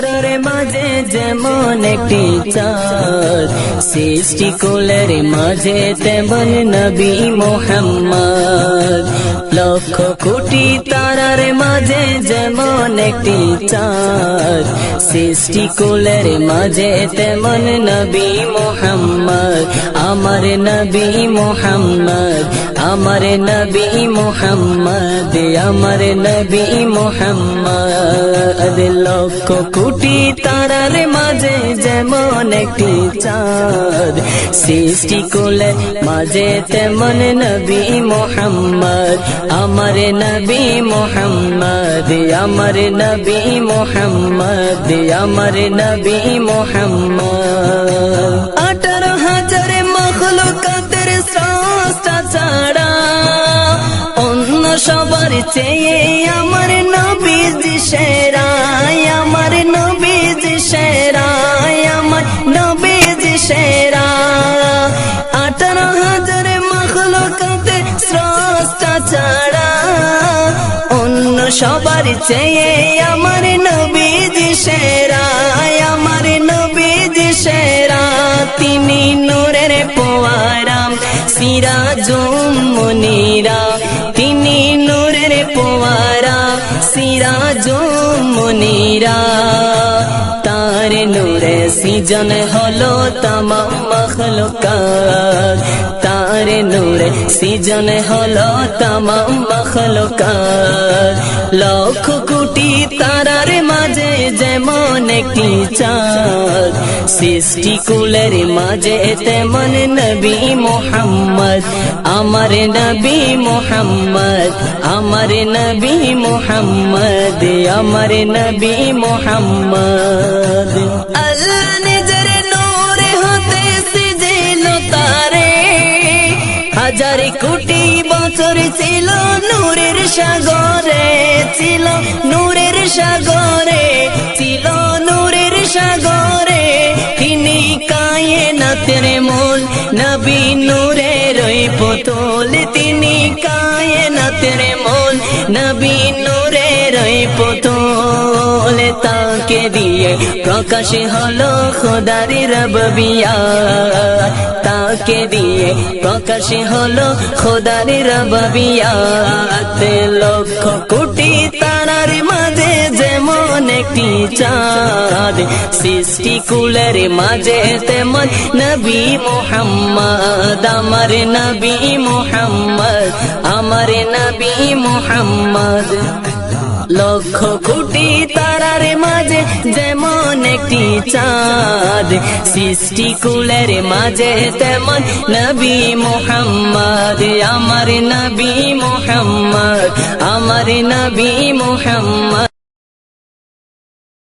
Saturday. মাঝে যেমন একটি চাঁদ, সৃষ্টি কুলের মাঝে তেমন নবী মোহাম্মদ। লক্ষ কোটি তারার মাঝে যেমন একটি চাঁদ, সৃষ্টি কুলের মাঝে তেমন নবী মোহাম্মদ। আমার নবী মোহাম্মদ, আমার নবী মোহাম্মদ, আমার নবী মোহাম্মদ। লক্ষ কোটি তারার মাঝে যেমন একটি চাঁদ সৃষ্টি কুলের মাঝে তেমন নবী মোহাম্মদ, আমার নবী মোহাম্মদ, আমার নবী মোহাম্মদ, আমার নবী মোহাম্মদ। আঠারো হাজার মখলুকাতের স্রষ্টা ছাড়া অন্য সবার চেয়ে আমার নবী সেরাই সবার চেয়ে আমার নবীজি সেরা, আমার নবীজি সেরা। তিনি নূরের পোয়ারাম, সিরাজুম মুনিরা। তিনি নূরের পোয়ারা সিরাজুম মুনিরা। তার নূরে সিজন হলো তামাম মখলুকাত। তার নূরে সিজন হলো তামাম মখলুকাত। লক্ষ কোটি তারার মাঝে যেমন একটি চাঁদ। সৃষ্টি কুলের মাঝে তেমন নবী মোহাম্মদ। আমার নবী মোহাম্মদ, আমার নবী মোহাম্মদ। আমার নবী মোহাম্মদ। আল্লাহ নিজের নূরে হতে সিজিল তারে। হাজার কোটি বছর ছিল নূরের সাগরে, ছিল নূরের সাগরে, ছিল নূরের সাগরে। তিনি কায়ে নাতের মূল, নবী নূরের পুতুল তাকে দিয়ে? প্রকাশ হলো খোদারি রবিয়া তাকে দিয়ে প্রকাশ হলো খোদারি রবিয়াত লক্ষ কোটি তা একটি চাঁদ সৃষ্টি কুলের মাঝে তেমন নবী মোহাম্মদ, আমার নবী মোহাম্মদ, আমার নবী মোহাম্মদ। লক্ষ কোটি তারার মাঝে যেমন একটি চাঁদ, সৃষ্টি কুলের মাঝে তেমন নবী মোহাম্মদ, আমার নবী মোহাম্মদ, আমার নবী মোহাম্মদ।